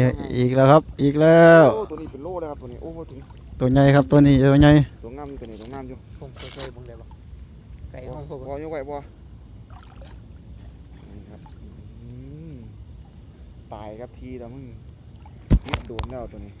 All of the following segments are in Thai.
นี่อีกแล้วครับ อีกแล้ว โอ้ตัวนี้เป็นโลเลยครับตัวนี้โอ้โหตัวนี้ตัวใหญ่ครับตัวนี้ตัวใหญ่ตัวงามอยู่ตัวนี้ตัวงามอยู่ผมเคยเคยบุงเลยบ่ไก่ห้องผมบ่ยกไว้บ่นี่ครับอืมตายครับทีแล้วมึงพิษโดนแล้วตัวนี้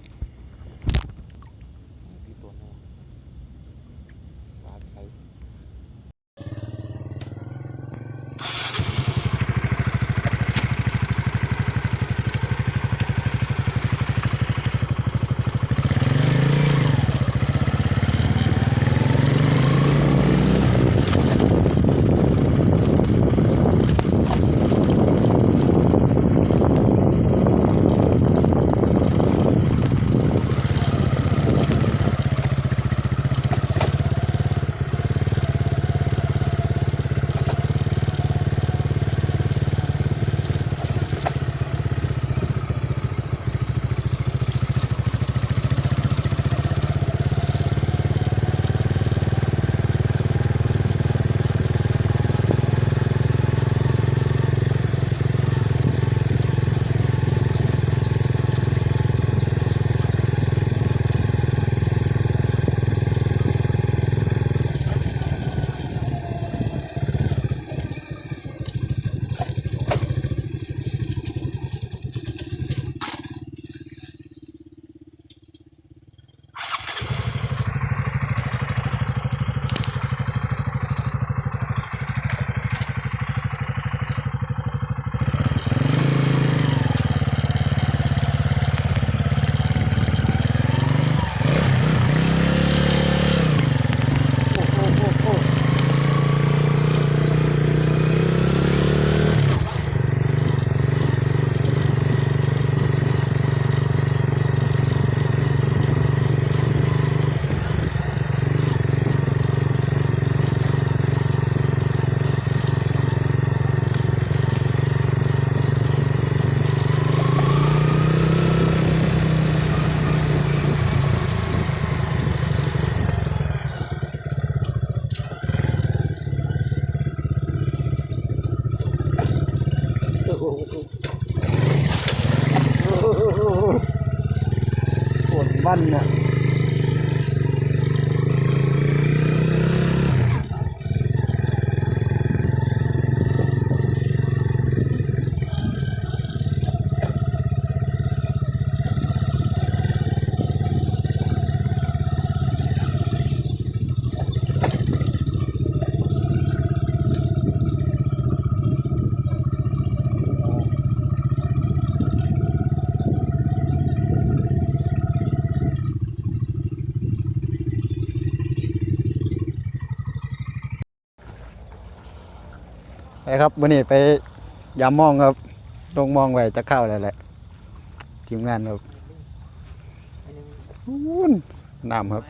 ครับวันนี้ไปยามมองครับลงมองไว้จะเข้าแล้วแหละทีมงานครับวุ้นน้ำครับ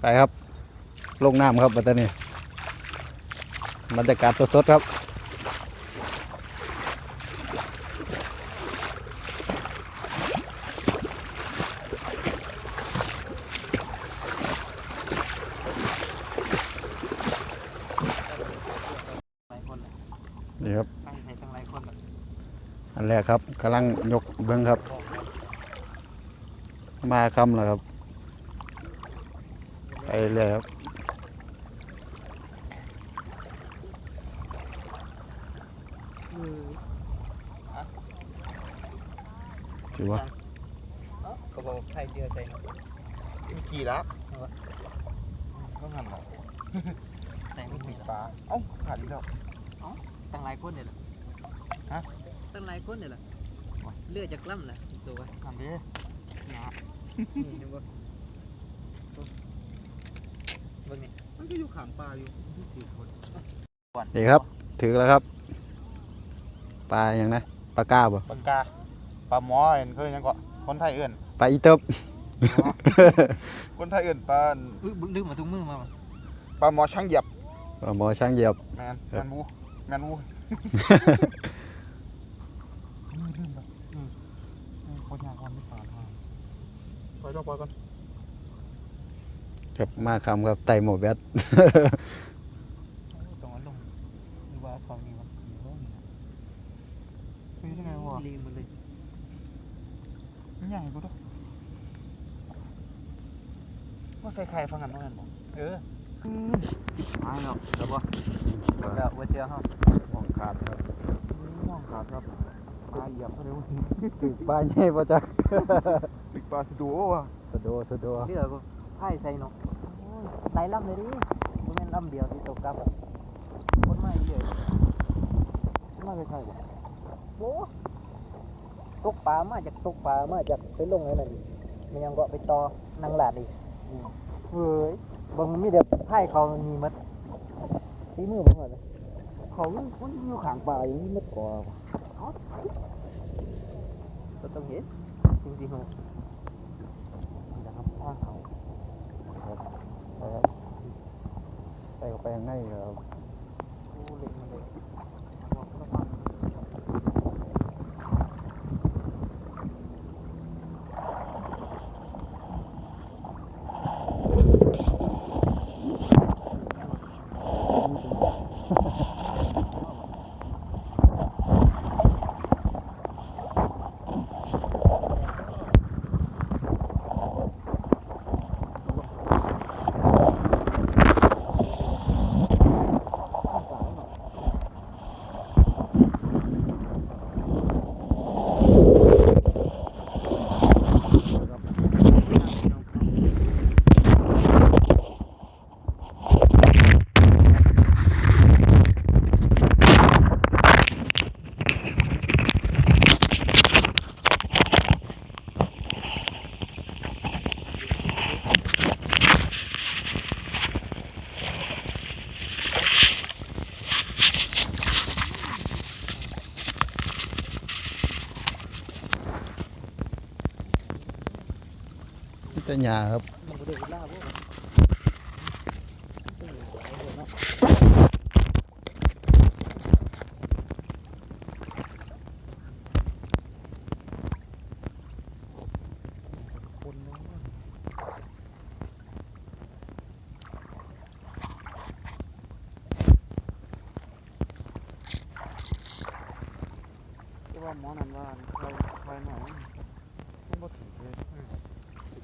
ไปครับ ลงน้ำครับปัตตานีบรรยากาศสดๆครับ หลายคนน่ะ นี่ครับ ตั้งใส่ตั้งหลายคนน่ะ อันแรกครับกำลังยกเบื้องครับ มาคำแล้วครับไปเลยครับถือว่าเอ้าก็บอกใครเจอใส่เนาะกี่ละต้องหันหรอใส่ไม่ผิดหรอกปลาเอ้าขาดอีกแล้วตั้งหลายคนเนี่ยแหละฮะ ตั้งหลายคนเนี่ยแหละเลือดจากล่ำนะตัววะทำดินี่เห็นบ่เบิ่งนี่มันก็อยู่ขางปลาอยู่สี่คนนี่ครับถือแล้วครับปลาอย่างนะปลาก้าบ่ปลากาปลาหมอเห็นเคยยังก็คนไทยเอื่นปลาอีเติบคนไทยเอื่นปลาอุ้ยลืมมาถุงมือมาว่ะปลาหมอช่างเหยียบปลาหมอช่างเหยียบแมนแมนบูแมนบูคนยากคนไม่ปลาทางปล่ อยจ้าปล่อยก่อนครับมาคำครับไตหมดแบต ตรงนั้นลงหรือว่าฝั่งนี้วะคือยังไงวะลืมหมดเลยใหญ่กูด้วยว่าใส่ไข่ฟังกันว่ากันบอกเออไม่หรอกแล้วบ่แล้วว่าเจอเฮามองขาดครับมองขาดครับ ปลาเหยียบเขาเร็วถึงปลาใหญ่ปะจ๊ะปิดปลาสะดูว่ะสะดวสะดวเรือก็ไพ่ใส่เนาะหลายลำเลยดิบ่แม่นลำเดียวที่ตกกลับอะคนมาเยอะน่ใช่บ่โอ้ตกปลามาจากตกปลามาจากไปลงไอ้นั่นอีกมันยังก็ไปต่อนางหลาดอีกเฮ้ยบางมันมีแต่ไพ่เขามีมัดที่มือบ่ฮอดเลยเขาคนอยู่ขางปลาอย่างนี้ไม่กลัวว่ะ ก็ต้องเห็นจริงๆเหรอนี่นะครับข้างเขาใส่เข้าไปข้างในครับโอ้เล็กมันเลย นี่แต่หญ้าครับมันก็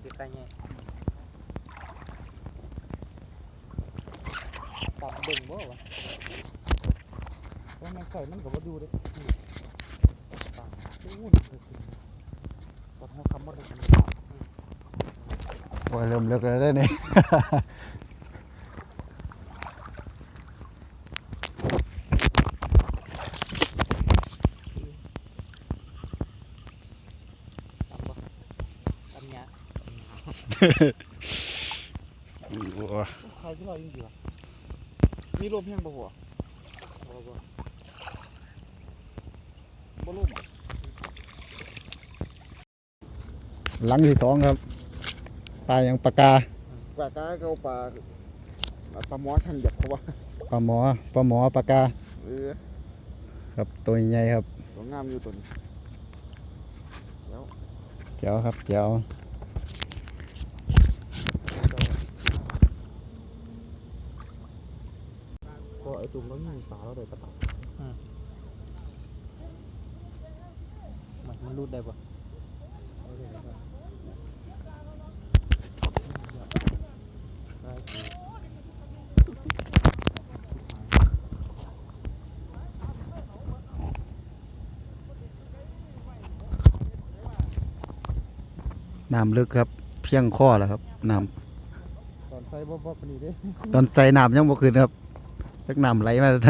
ได้เวลาบ่เนาะที่ว่าหมอนั่นว่าใครใครหน่อยต้องบ่ถึงเลยสิใกล้ๆไงตาเบิ่มเลิกแล้วมันใส่มันก็บ่ดูเนี่ยปลาหัวคำบ่ได้กิน โอ้ยเริ่มเลิกแล้วได้อนี่ ตามบ่ตามหยา ใครที่เรายิงดีวะมีลมแห้งบ่หัวบ่บ่บ่ลมอะหลังที่สองครับ ปลาอย่างปากา ปลากากาปลาปลาหมอท่านหยับเขาว่าปลาหมอปลาหมอปากาเออครับตัวใหญ่ครับตัวงามอยู่ตัวนี้แจ๋วครับแจ๋ว ก็ไอตุ่มแล้วมีปลาแล้วได้ปลามันมันรูดได้บ่น้ำลึกครับ เพียงข้อแล้วครับน้ตอนใส่บ่บ่ปานนี้เด้ำตอนใส่น้ำยังบ่ขึ้นครับ จักน้ำไหลมาท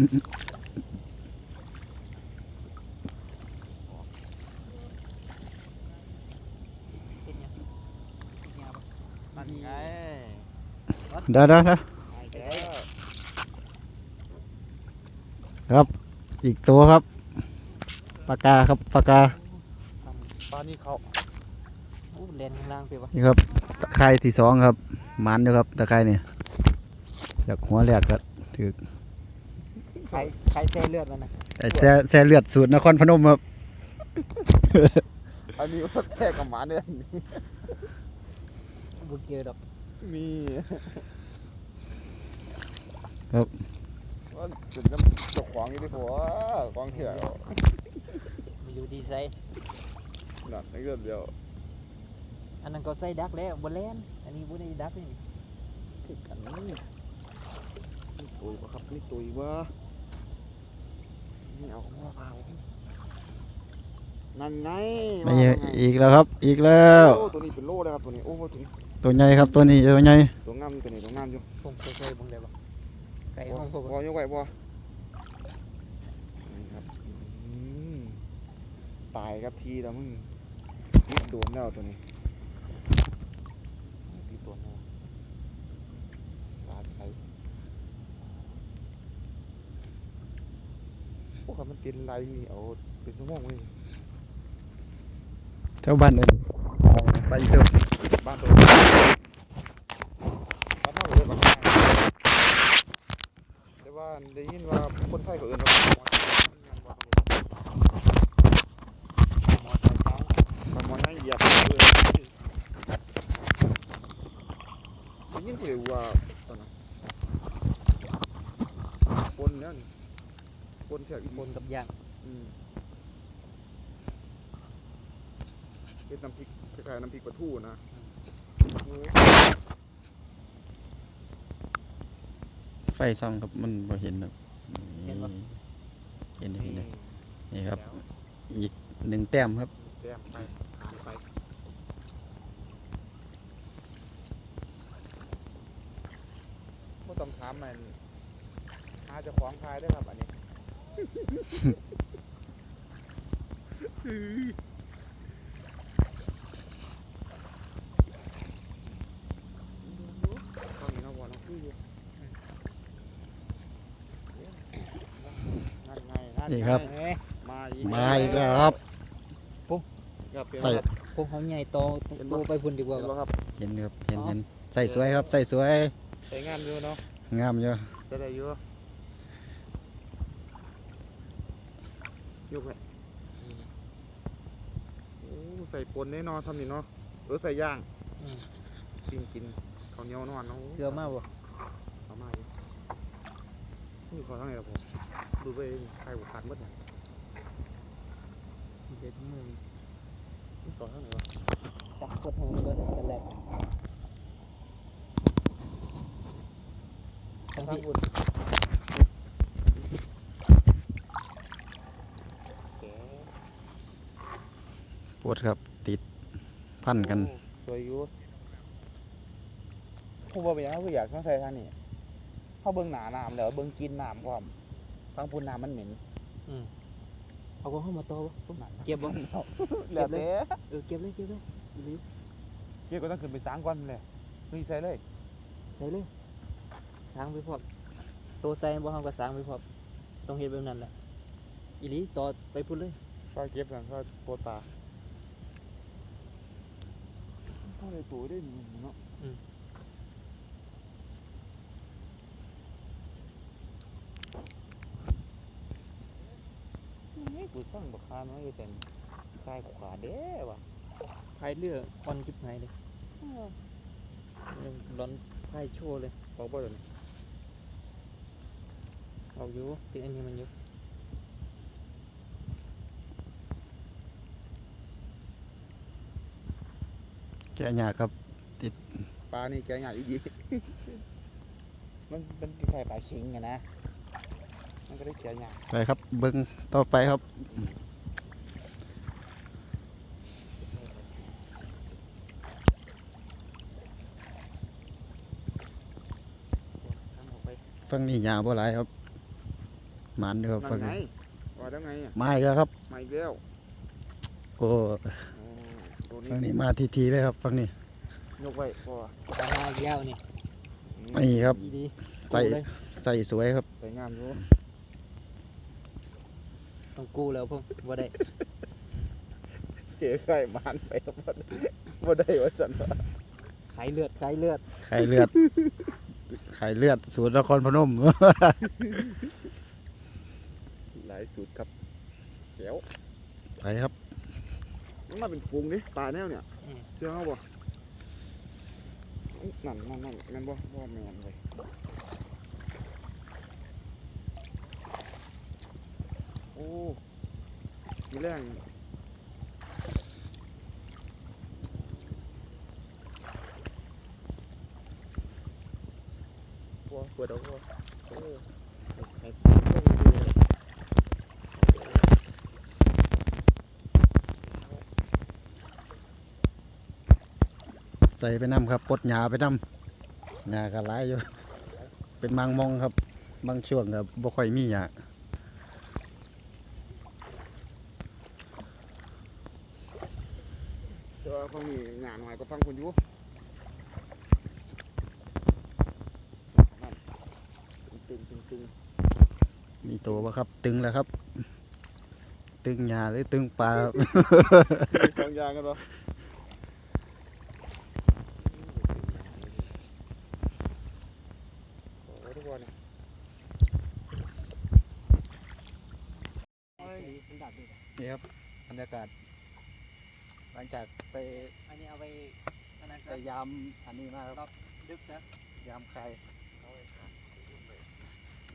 เนี่ยเดี๋ยวนี้แหละได้ดันมาได้บ่ได้อยู่ติดหยังติดหยังบ่มันไงเดี๋ยวเดี๋ยวเดี๋ยวไอ้เด้ออีกตัวครับปากกาครับปากกาปลานี่เขาอู้เลนข้างล่างไปวะนี่ครับตะไคร่ที่สองครับหมันอยู่ครับตะไคร่นี่จากหัวแรกก็ถือ ใครใครแซ่เลือดมันนะไอ้แซ่แซ่เลือดสูตรนครพนมครับ อันนี้ว่าแท้กับหมาเนี่ยบุญเจอดอกมีครับ ว่าจุดน้ำตกขวางอยู่ที่หัวขวางเถี่ยวมีอยู่ดีไซน์หนักในเรื่องเดียวอันนั้นก็ใส่ดักแล้วบนเลนอันนี้บุได้ดักนี่คือกันนี่ตุยวะครับนี่ตุยวะ นี่เอาหัวเปล่านั่นไงไม่ใช่อีกแล้วครับ อีกแล้วโอ้ตัวนี้เป็นโล่เลยครับตัวนี้โอ้โหตัวนี้ตัวใหญ่ครับตัวนี้ตัวใหญ่ตัวงามอยู่ตัวนี้ตัวงามอยู่ผมเคยใส่บุญเลยปะไก่ห้องผมพอยกไว้พอนี่ครับอืมตายครับทีแล้วมึงนี่โดนแล้วตัวนี้ที่ตัวนี้ตาไทย โอ้ครับมันกินไรนี่เอาเป็นชั่วโมงเลยเจ้าบ้านเอิ้นไปเถอะบ้านตัวบ้านเท่าเลยบ้านเท่าแต่ว่าได้ยินว่าคนไทยเขาเอื่นว่าหมอน หมอตอนเช้า มันมอนให้เหยียบเลยได้ยินเสียงว่าตอนนั้นคนเนี่ยนี่ค นแถวอีบคนนกับยางอืมเป็นน้ำพริกคล้ายๆน้ำพริกปลาทูนะโอ้ยไฟส่องครับมันบ่เห็นครับนี่เห็นอยู่เห็นอยู่นี่ครับ อีกหนึ่งแต้มครับ แต้มไปผ่านไปบ่ต้องถามมันหาเจ้าของทายได้อครับอันนี้ ตอนนี้เราบอกเราคุยอยู่ นั่นไงนั่นไงนี่ครับเอ้ยมาอีกมาอีกแล้วครับ ครับเปลี่ยนใส่ครับพวกเขาใหญ่โตโตไปพุ่นดีกว่าเห็นวะบ่ครับเห็นครับเห็นเห็นใส่สวยครับ ใส่สวยใส่งานอยู่เนาะงามอยู่จะได้อยู่ยกไว้โอ้ใส่ปนแน่นอนทำนี่เนาะเออใส่ย่างอืมกินกินข้าวเหนียวนอนเนาะเกลือมากบ่เอามาอยู่ นี่ขอทั้งไหนล่ะผมดูไปเองใครบุกขาดหมดเนี่ยเด็ดมือนี่ขอทั้งไหนวะจับกดหัวมันก่อนกันแหละทั้งทั้งที่บุญแกปวดครับติดพันกัน สวยอยู่ผมบอกไปยังว่าอยากต้องใส่ทางนี้ เขาเบิ่งหนาน้ำแล้วเบิ่งกินน้ำความทั้งพูนน้ำมันเหม็นเอาของเข้ามาโตบ่ปุ๊บนั่นเก็บบ่แล้วแต่เออเก็บเลยเก็บเลยอีหลีเก็บก็ต้องขึ้นไปสางก่อนเลยนี่ใส่เลยใส่เลยสร้างไปพร้อมโตใส่บ่เฮาก็สร้างไปพร้อมต้องเฮ็ดแบบนั้นแหละอีหลีต่อไปพุ่นเลย ซอยเก็บกันซอยโปตาเท่าไรตัวได้เนาะนี่ กูสร้างบักคานไว้เป็นคลายขวาเด้ว่ะพายเรืออ่อนจิบหายเลยยังร้อนไพายโชว์เลยบอกบ่เดี๋ยวนี้เอาอยู่ติดอันนี้มันอยู่แกะยากครับ ติดปลานี่แกงใหญ่อีกมันเป็นคล้ายๆปลาเค็งไงนะ ก็ได้แกงใหญ่ไปครับ เบิ้งต่อไปครับทำออกไปฝั่งนี้ยาวบ่หลายครับหมันเด้อครับนั่ฝั่งนไงนี้ว่าแล้วไงอะมาอีกแล้วครับมาอีกแล้วโอ้โอ้ตัวฝั่งนี้นี้มาทีๆเลยครับฝั่งนี้ยกไว้พอปลาหน้ายาวนี่นี่ครับอีดีใส่กู้เลยใส่สวยครับใส่งามอยู่ ต้องกู้แล้วพวกบ่ได้ เจอไข่บานไปบ่ได้บ่ได้ว่าซั่นวะไขเลือดไขเลือด ไข่เลือด ไข่เลือด สูตรนครพนม หลายสูตรครับแก้วไปครับมันมาเป็นฟูงนี่ปลาแนวเนี่ยเชื่อเขาบ่นั่นนั่นนั่นแม่นบ่บ่แม่นเลยโอ้มี แรงบัวเปิดเอาบัวโอ้ไข่ปลาต้องดีเลยใส่ไปน้ำครับปลดหญ้าไปน้ำหญ้าก็หลายอยู่ เป็นบางมองครับ บางช่วงครับบ่ค่อยมีหญ้า ต่ว่าฟังนี่งานหน่อยก็ฟังคนอยู่นั่นตึงตึงตึงมีตัวบ่ครับ ตึงแล้วครับ ตึงหญ้าหรือตึงปลาครับตึงสองอย่างกันเหรอโอ้ทุกคนเนี่ย มันดับดิ นี่ครับบรรยากาศ หลังจากไป อันนี้เอาไปอันนั้น ไป ซะ ยามอันนี้มาครับดึกซะยามใคร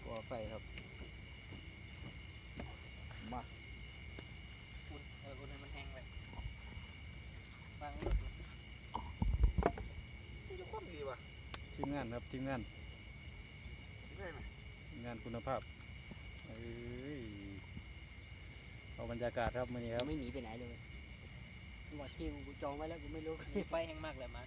ก่อไฟครับ มาอุ่นเอออุ่นให้มันแห้งไปฟังมันจะคว่ำดีว่ะทีมงานครับทีมงานได้ไหมทีมงานคุณภาพเอ้ยเอาบรรยากาศครับมื้อนี้ครับไม่หนีไปไหนเลย ว่าที่กูจองไว้แล้วกูไม่รู้ ไปแห้งมากเลยมา